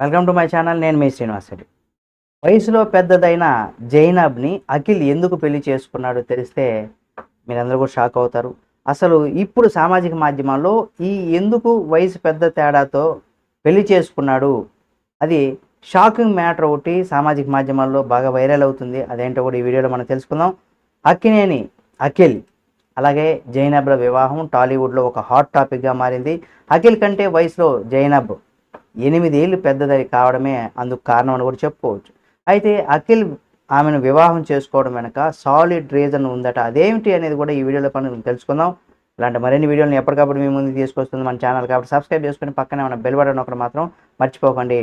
Welcome to my channel నేను మీ శ్రీనివాసరెడ్డి వయసులో పెద్దదైన జైనబ్ని అఖిల్ ఎందుకు పెళ్ళి చేసుకున్నాడో తెలిస్తే మీరందరూ కూడా షాక్ అవుతారు. అసలు ఇప్పుడు సామాజిక మాధ్యమాల్లో ఈ ఎందుకు వయసు పెద్ద తేడాతో పెళ్ళి చేసుకున్నాడు అది షాకింగ్ మ్యాటర్ ఒకటి సామాజిక మాధ్యమాల్లో బాగా వైరల్ అవుతుంది. అదేంటో కూడా ఈ వీడియోలో మనం తెలుసుకుందాం. అక్కినేని అఖిల్ అలాగే జైనబ్ల వివాహం టాలీవుడ్లో ఒక హాట్ టాపిక్గా మారింది. అఖిల్ కంటే వయసులో జైనబ్ ఎనిమిదేళ్ళు పెద్దదని కావడమే అందుకు కారణం అని కూడా చెప్పుకోవచ్చు. అయితే అఖిల్ ఆమెను వివాహం చేసుకోవడం వెనక సాలిడ్ రీజన్ ఉందట. అదేమిటి అనేది కూడా ఈ వీడియోలో మనం తెలుసుకుందాం. ఇలాంటి మరిన్ని వీడియోలను ఎప్పటికప్పుడు మీ ముందు తీసుకొస్తుంది మన ఛానల్ కాబట్టి సబ్స్క్రైబ్ చేసుకుని పక్కనే ఉన్న బెల్ బటన్ ఒకటి మాత్రం మర్చిపోకండి.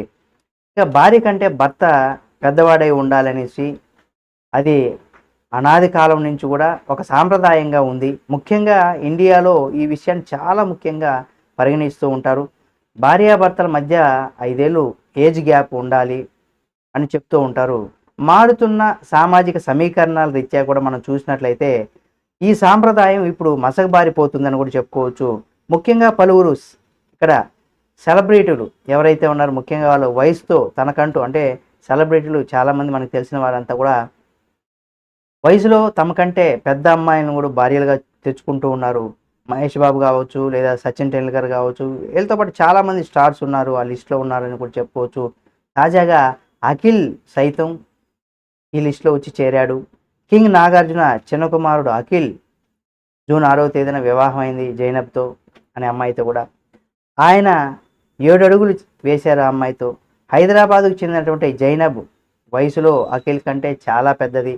ఇక భార్య కంటే భర్త పెద్దవాడై ఉండాలనేసి అది అనాది కాలం నుంచి కూడా ఒక సాంప్రదాయంగా ఉంది. ముఖ్యంగా ఇండియాలో ఈ విషయాన్ని చాలా ముఖ్యంగా పరిగణిస్తూ ఉంటారు. భార్యాభర్తల మధ్య ఐదేళ్ళు ఏజ్ గ్యాప్ ఉండాలి అని చెప్తూ ఉంటారు. మారుతున్న సామాజిక సమీకరణాల రీత్యా కూడా మనం చూసినట్లయితే ఈ సాంప్రదాయం ఇప్పుడు మసకబారిపోతుందని కూడా చెప్పుకోవచ్చు. ముఖ్యంగా పలువురు ఇక్కడ సెలబ్రిటీలు ఎవరైతే ఉన్నారో ముఖ్యంగా వాళ్ళు వయసుతో తనకంటూ అంటే సెలబ్రిటీలు చాలామంది మనకు తెలిసిన వారంతా కూడా వయసులో తమకంటే పెద్ద అమ్మాయిలను కూడా భార్యలుగా తెచ్చుకుంటూ ఉన్నారు. మహేష్ బాబు కావచ్చు లేదా సచిన్ టెండూల్కర్ కావచ్చు వీళ్ళతో పాటు చాలామంది స్టార్స్ ఉన్నారు ఆ లిస్ట్లో ఉన్నారని కూడా చెప్పుకోవచ్చు. తాజాగా అఖిల్ సైతం ఈ లిస్టులో వచ్చి చేరాడు. కింగ్ నాగార్జున చిన్న కుమారుడు అఖిల్ జూన్ ఆరవ తేదీన వివాహం అయింది జైనబ్తో అనే అమ్మాయితో కూడా. ఆయన ఏడు అడుగులు వేశారు ఆ అమ్మాయితో. హైదరాబాదుకు చెందినటువంటి జైనబ్ వయసులో అఖిల్ కంటే చాలా పెద్దది.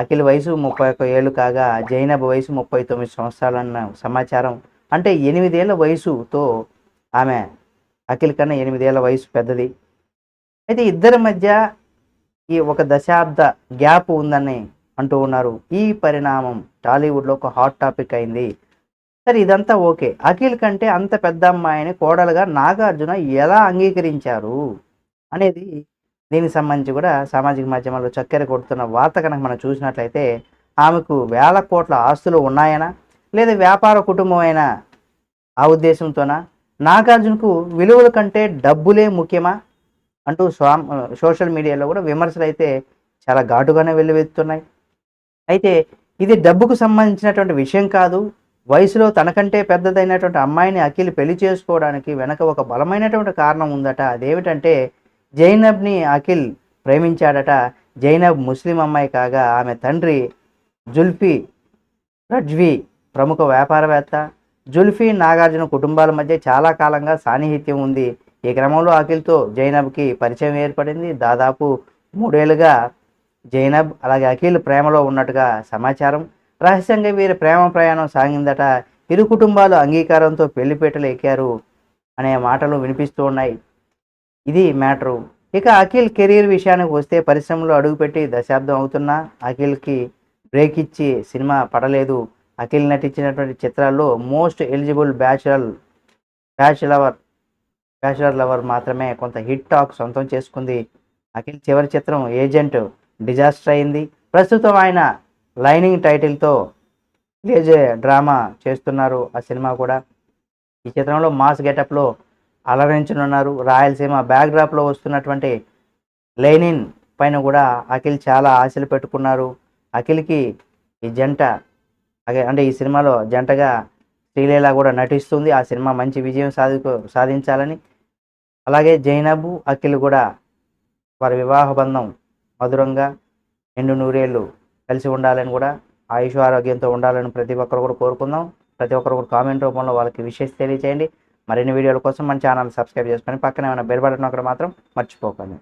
అఖిల్ వయసు ముప్పై ఒక్క ఏళ్ళు కాగా జైనబ్ వయసు ముప్పై తొమ్మిది సంవత్సరాలన్న సమాచారం. అంటే ఎనిమిదేళ్ళ వయసుతో ఆమె అఖిల్ కన్నా ఎనిమిదేళ్ళ వయసు పెద్దది. అయితే ఇద్దరి మధ్య ఈ ఒక దశాబ్ద గ్యాప్ ఉందని అంటూ ఉన్నారు. ఈ పరిణామం టాలీవుడ్లో ఒక హాట్ టాపిక్ అయింది. సరే ఇదంతా ఓకే. అఖిల్ కంటే అంత పెద్ద అమ్మాయిని కోడలుగా నాగార్జున ఎలా అంగీకరించారు అనేది దీనికి సంబంధించి కూడా సామాజిక మాధ్యమాల్లో చక్కెర కొడుతున్న వార్త కనుక మనం చూసినట్లయితే ఆమెకు వేల కోట్ల ఆస్తులు ఉన్నాయనా? లేదా వ్యాపార కుటుంబం అయినా? ఆ ఉద్దేశంతోనా? నాగార్జునకు విలువల కంటే డబ్బులే ముఖ్యమా? అంటూ సోషల్ మీడియాలో కూడా విమర్శలు అయితే చాలా ఘాటుగానే వెల్లువెత్తున్నాయి అయితే ఇది డబ్బుకు సంబంధించినటువంటి విషయం కాదు. వయసులో తనకంటే పెద్దదైనటువంటి అమ్మాయిని అఖిల్ పెళ్ళి చేసుకోవడానికి వెనక ఒక బలమైనటువంటి కారణం ఉందట. అదేమిటంటే జైనబ్ని అఖిల్ ప్రేమించాడట. జైనబ్ ముస్లిం అమ్మాయి కాగా ఆమె తండ్రి జుల్ఫీ రజ్వీ ప్రముఖ వ్యాపారవేత్త. జుల్ఫీ నాగార్జున కుటుంబాల మధ్య చాలా కాలంగా సాన్నిహిత్యం ఉంది. ఈ క్రమంలో అఖిల్తో జైనబ్కి పరిచయం ఏర్పడింది. దాదాపు మూడేళ్ళుగా జైనబ్ అలాగే అఖిల్ ప్రేమలో ఉన్నట్టుగా సమాచారం. రహస్యంగా వీరి ప్రేమ ప్రయాణం సాగిందట. ఇరు కుటుంబాలు అంగీకారంతో పెళ్ళిపేటలు ఎక్కారు అనే మాటలు వినిపిస్తూ ఉన్నాయి. ఇది మ్యాటరు. ఇక అఖిల్ కెరీర్ విషయానికి వస్తే పరిశ్రమలో అడుగుపెట్టి దశాబ్దం అవుతున్నా అఖిల్కి బ్రేక్ ఇచ్చి సినిమా పడలేదు. అఖిల్ నటించినటువంటి చిత్రాల్లో మోస్ట్ ఎలిజిబుల్ బ్యాచులర్ బ్యాచులవర్ బ్యాచులర్ లవర్ మాత్రమే కొంత హిట్ టాక్ సొంతం చేసుకుంది. అఖిల్ చివరి చిత్రం ఏజెంట్ డిజాస్టర్ అయింది. ప్రస్తుతం ఆయన లైనింగ్ టైటిల్తో లేజే డ్రామా చేస్తున్నారు. ఆ సినిమా కూడా ఈ చిత్రంలో మాస్ గెటప్లో అలరించనున్నారు. రాయలసీమ బ్యాక్డ్రాప్లో వస్తున్నటువంటి లైనిన్ పైన కూడా అఖిల్ చాలా ఆశలు పెట్టుకున్నారు. అఖిల్కి ఈ జంట అంటే ఈ సినిమాలో జంటగా శ్రీలీల కూడా నటిస్తుంది. ఆ సినిమా మంచి విజయం సాధికు సాధించాలని. అలాగే జైనబు అఖిల్ కూడా వారి వివాహ బంధం మధురంగా నిండు నూరేళ్ళు కలిసి ఉండాలని కూడా ఆయుష్ ఆరోగ్యంతో ఉండాలని ప్రతి ఒక్కరు కూడా కోరుకుందాం. ప్రతి ఒక్కరు కూడా కామెంట్ రూపంలో వాళ్ళకి విషెస్ తెలియచేయండి. మరిన్ని వీడియోల కోసం మన ఛానల్ సబ్స్క్రైబ్ చేసుకొని పక్కనే ఉన్న బెల్ బటన్ ఒకటి మాత్రం మర్చిపోకండి.